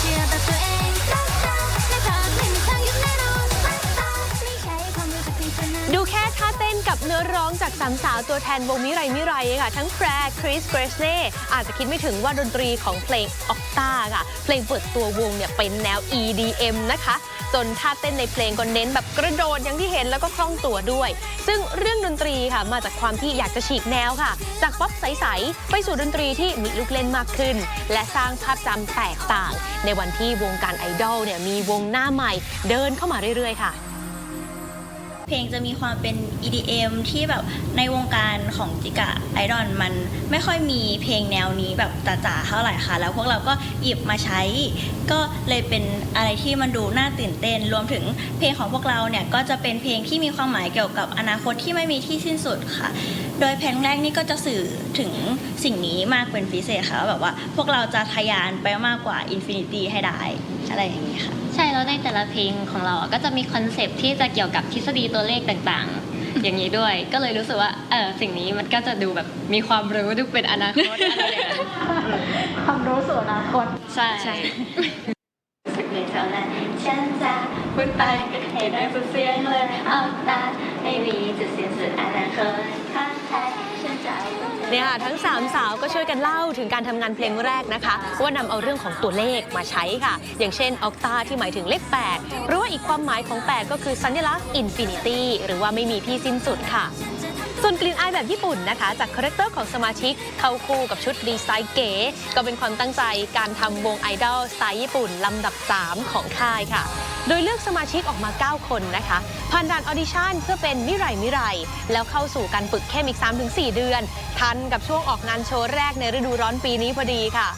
เชื่อแท่าเต้นกับเนื้อร้องจากสามสาวตัวแทนวงมิไรมิไรค่ะทั้งแพรคริสเกรสเน่อาจจะคิดไม่ถึงว่าดนตรีของเพลงออกตาค่ะ เพลงเปิดตัววงเนี่ยเป็นแนว EDM นะคะจนท่าเต้นในเพลงก็เน้นแบบกระโดดอย่างที่เห็นแล้วก็คล่องตัวด้วย ซึ่งเรื่องดนตรีค่ะมาจากความที่อยากจะฉีกแนวค่ะ จากป๊อปใส ๆ ไปสู่ดนตรีที่มีลูกเล่นมากขึ้น และสร้างภาพจำแตกต่าง ในวันที่วงการไอดอลเนี่ยมีวงหน้าใหม่เดินเข้ามาเรื่อย ๆ ค่ะ เพลงจะมีความเป็น EDM ที่แบบในวงการของจิกะไอดอลมันไม่ค่อยมีเพลงแนวนี้แบบจ๋าๆเท่าไหร่ค่ะ แล้วพวกเราก็หยิบมาใช้ ก็เลยเป็นอะไรที่มันดูน่าตื่นเต้น รวมถึงเพลงของพวกเราเนี่ยก็จะเป็นเพลงที่มีความหมายเกี่ยวกับอนาคตที่ไม่มีที่สิ้นสุดค่ะ โดยเพลงแรกนี่ก็จะสื่อถึงสิ่งนี้มากเป็นพิเศษค่ะว่าแบบว่าพวกเราจะทะยานไปมากกว่าอินฟินิตี้ให้ได้ อะไรอย่างนี้ค่ะ ใช่แล้วในแต่ละเพลงของเราอะก็จะมีคอนเซปต์ที่จะเกี่ยวกับทฤษฎีตัวเลขต่างๆ อย่างนี้ด้วย ก็เลยรู้สึกว่าเออสิ่งนี้มันก็จะดูแบบมีความรู้ดูเป็นอนาคตอะไรอย่างนั้นความรู้ส่วนอนาคตใช่สักเพียงเท่านั้นฉันจะพูดไปให้ได้สุดเสียงเลยเอาตาไม่มีจะเสียสุดอนาคตข้างใครฉันจะ เนี่ยค่ะทั้งสามสาวก็ช่วยกันเล่าถึงการทำงานเพลงแรกนะคะ ว่านำเอาเรื่องของตัวเลขมาใช้ค่ะ อย่างเช่นออกตาที่หมายถึงเลข 8 หรือว่าอีกความหมายของ 8 ก็คือสัญลักษณ์อินฟินิตี้หรือว่าไม่มีที่สิ้นสุดค่ะ ส่วนกลิ่นอายแบบญี่ปุ่นนะคะ จากคาแรคเตอร์ของสมาชิกเข้าคู่กับชุดดีไซน์เก๋ก็เป็นความตั้งใจการทำวงไอดอลสไตล์ญี่ปุ่นลำดับ 3 ของค่ายค่ะ โดยเลือกสมาชิกออกมา 9 คนนะคะผ่านด่านออดิชั่นเพื่อเป็นมิไรมิไร แล้วเข้าสู่การฝึกเข้มอีก 3-4 เดือน ทันกับช่วงออกงานโชว์แรกในฤดูร้อนปีนี้พอดีค่ะ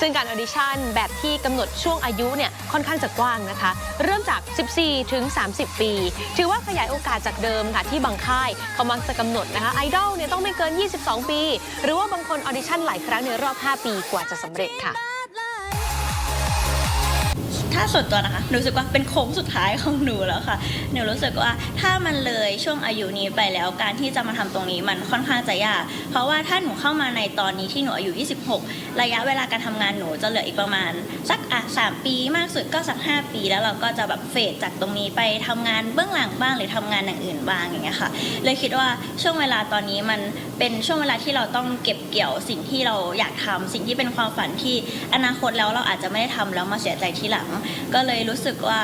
ซึ่งการออดิชั่นแบบที่กำหนดช่วงอายุเนี่ยค่อนข้างจะกว้างนะคะ เริ่มจาก 14 ถึง 30 ปี ถือว่าขยายโอกาสจากเดิมค่ะที่บางค่ายเขามักจะกำหนดนะคะไอดอลเนี่ยต้องไม่เกิน 22 ปี หรือว่าบางคนออดิชั่นหลายครั้งในรอบ 5 ปีกว่าจะสำเร็จค่ะ ส่วนตัวนะคะหนูรู้สึกว่าเป็นโค้งสุดท้ายของหนูแล้วค่ะหนูรู้สึกว่าถ้ามันเลยช่วงอายุนี้ไปแล้วการที่จะมาทำตรงนี้มันค่อนข้างจะยาก เพราะว่าถ้าหนูเข้ามาในตอนนี้ที่หนูอายุ 26 ระยะเวลาการทำงานหนูจะเหลืออีกประมาณ สักอะสปีมากสุดก็สัก 5 ปี แล้วเราก็จะแบบเฟดจากตรงนี้ไปทำงานเบื้องหลังบ้างหรือทำงานอย่างอื่นบ้างอย่างเงี้ยค่ะเลยคิดว่าช่วงเวลาตอนนี้มันเป็นช่วงเวลาที่เราต้องเก็บเกี่ยวสิ่งที่เราอยากทำสิ่งที่เป็นความฝันที่อนาคตแล้วเราอาจจะไม่ได้ทำแล้วมาเสียใจทีหลังก็เลยรู้สึกว่า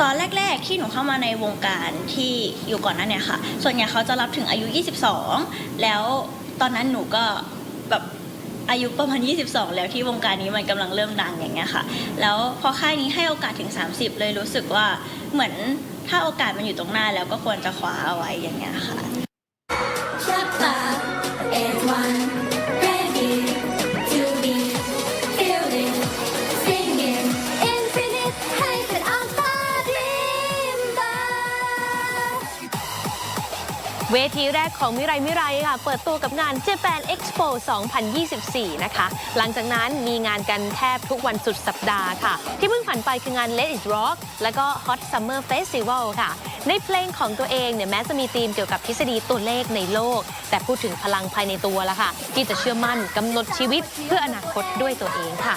ตอนแรก ๆ ที่หนูเข้ามาในวงการที่อยู่ก่อนหน้าเนี่ยค่ะ ส่วนใหญ่เขาจะรับถึงอายุ 22 แล้วตอนนั้นหนูก็แบบอายุประมาณ 22 แล้วที่วงการนี้มันกำลังเริ่มดังอย่างเงี้ยค่ะ แล้วพอค่ายนี้ให้โอกาสถึง 30 เลยรู้สึกว่าเหมือนถ้าโอกาสมันอยู่ตรงหน้าแล้วก็ควรจะคว้าเอาไว้อย่างเงี้ยค่ะ เวทีแรกของมิไรมิไรค่ะ เปิดตัวกับงาน Japan Expo 2024 นะคะ หลังจากนั้นมีงานกันแทบทุกวันสุดสัปดาห์ค่ะ ที่เพิ่งผ่านไปคืองาน Let It Rock แล้วก็ Hot Summer Festival ค่ะ ในเพลงของตัวเองเนี่ยแม้จะมีธีมเกี่ยวกับทฤษฎีตัวเลขในโลก แต่พูดถึงพลังภายในตัวละค่ะ ที่จะเชื่อมั่นกำหนดชีวิตเพื่ออนาคตด้วยตัวเองค่ะ